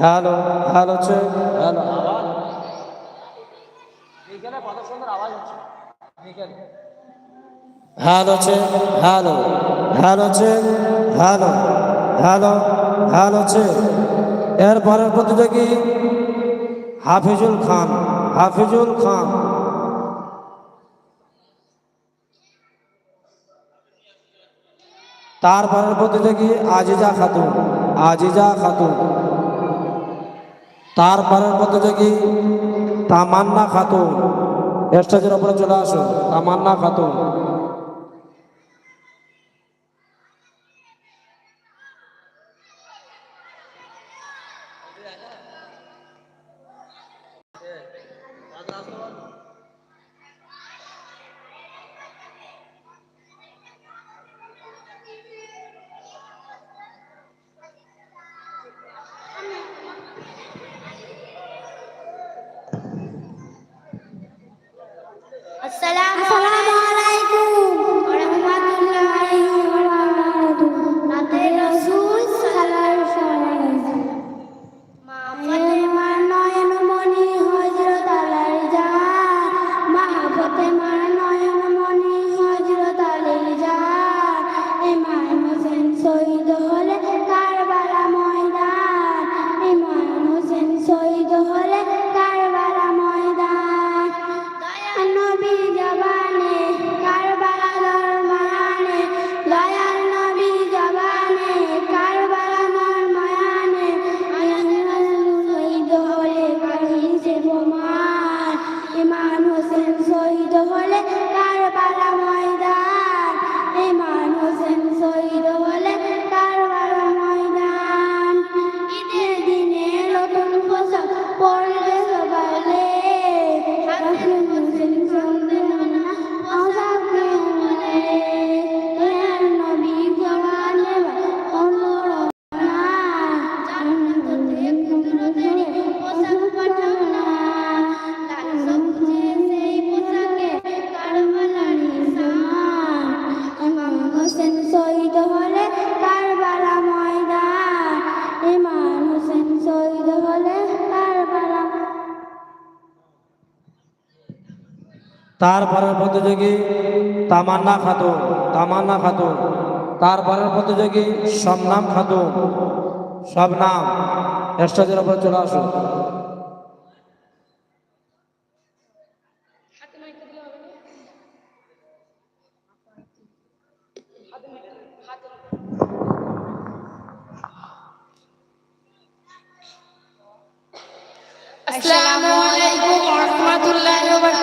Hello hello হচ্ছে hello. আওয়াজ বিকেলে কত সুন্দর আওয়াজ হচ্ছে হ্যালো। হ্যালো হ্যালো হচ্ছে হ্যালো। হ্যালো হ্যালো হচ্ছে এরপরের প্রতিযোগী হাফিজুল খান হাফিজুল খান। তারপরের প্রতিযোগী আজিজা খাতুন আজিজা খাতুন। তারপরের মধ্যে থেকে তামান্না খাতুন স্টেজের ওপরে চলে আসুন তামান্না খাতুন। তারপরের প্রতিযোগী তামান্না খাতুন তামান্না খাতুন। তারপরের প্রতিযোগী সমনাম খাতুন। সবনাম স্টেজের উপরে চলে আসুন আসসালামু আলাইকুম ওয়া রাহমাতুল্লাহি ওয়া বারাকাতুহু।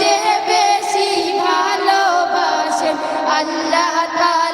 যে বেশি ভালোবাসে আল্লাহ তালা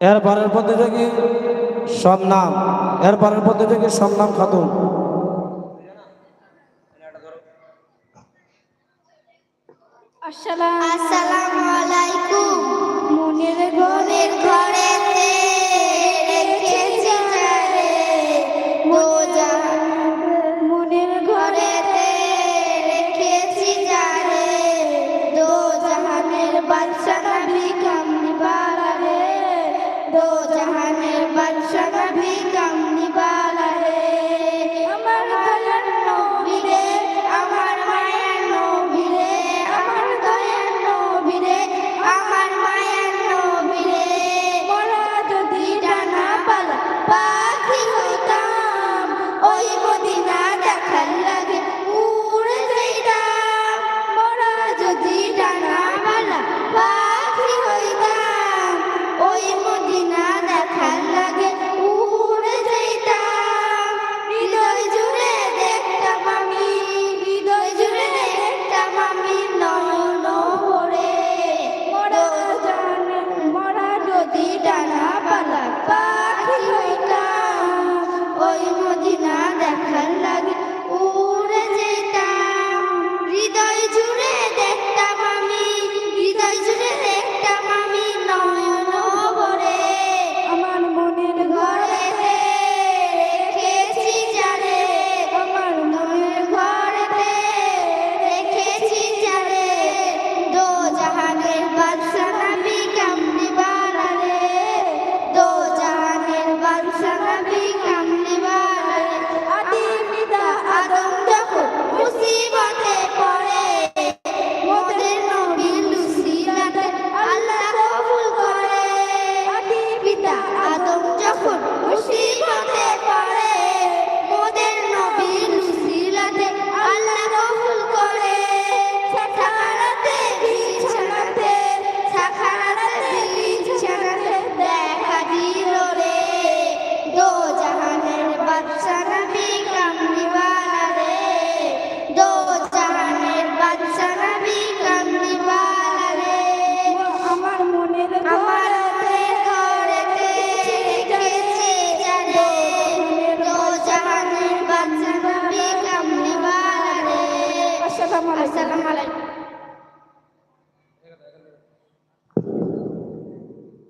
এর পারের পথে থেকে নাম এর পারের পথে থেকে নাম খাতুন। আসসালামু আলাইকুম। মনের গনের ঘর Shaka Bhima.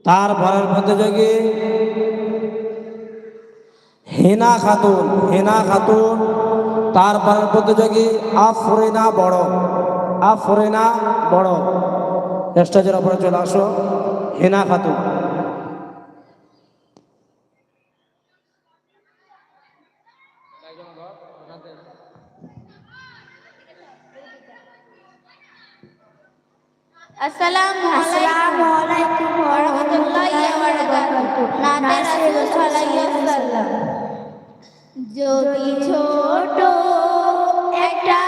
তার বরের প্রতিযোগী হেনা খাতুন হেনা খাতুন, তার বরের প্রতিযোগী আফরিনা বড় আফরিনা বড়। স্টেজের ওপরে চলে আসো, হেনা খাতুন। আসসালামু আলাইকুম। ওয়া রাহমাতুল্লাহি ওয়া বারাকাতুহু। নাতে রাসূল সাল্লাল্লাহু আলাইহি ওয়াসাল্লাম। যদি ছোট একটা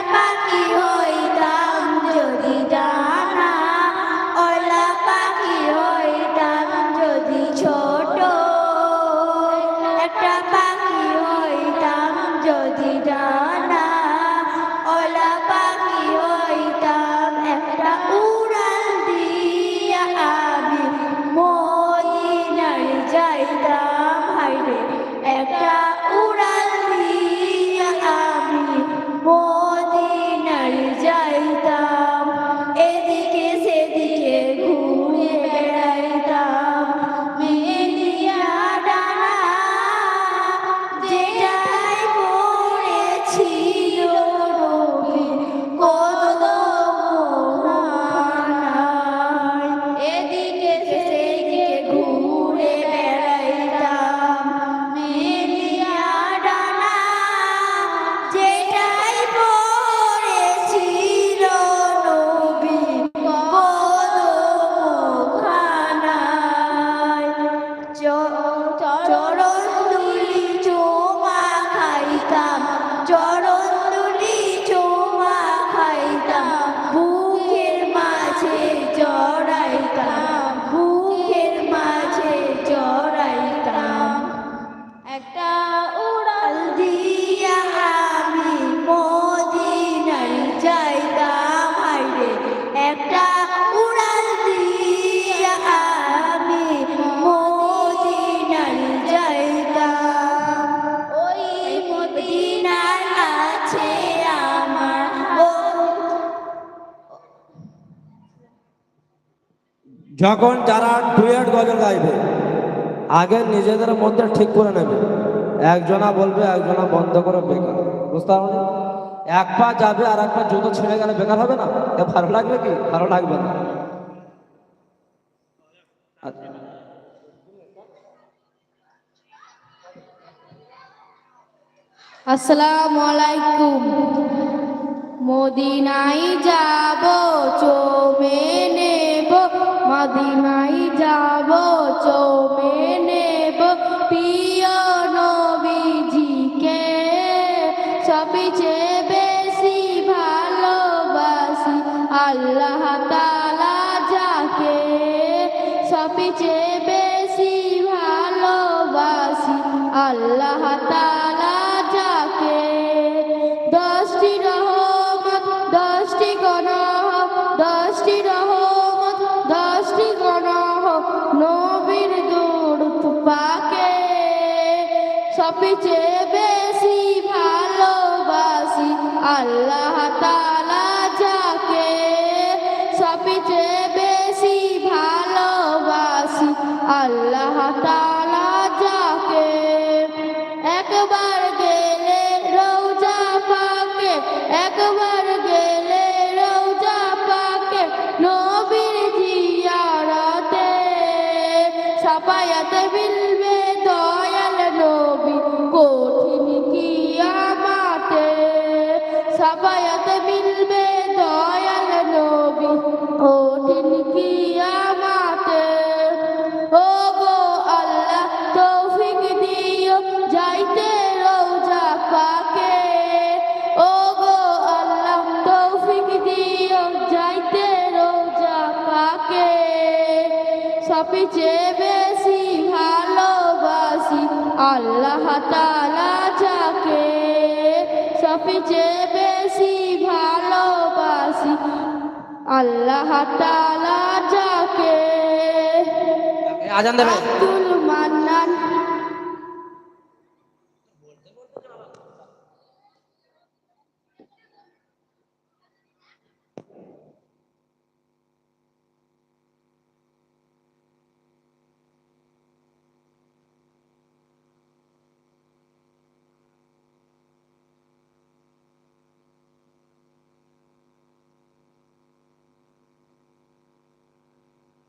যখন যারা ডুয়েট গজল গাইবে, আগে নিজেদের মধ্যে ঠিক করে নেবে। একজনা বলবে, একজনা বন্ধ করে বেকার। বুঝতে পারো এক পা যাবে আর এক পা জুতো ছেড়ে গেলে বেকার হবে না? এ ভালো লাগবে কি? ভালো লাগবে না। আসসালামু আলাইকুম যাব চোমে নেব মদিনাই যাব, চোমে নেব, প্রিয় নবীজিকে। সবচেয়ে বেশি ভালোবাসি, আল্লাহ তালা যাকে। সবচেয়ে বেশি ভালোবাসি, আল্লাহ তালা সবচেয়ে সবচেয়ে বেশি ভালোবাসি আল্লাহ তালা যাকে। সবচেয়ে বেশি ভালোবাসি আল্লাহ তালা যাকে। আজান দেবে। আব্দুল মান্নান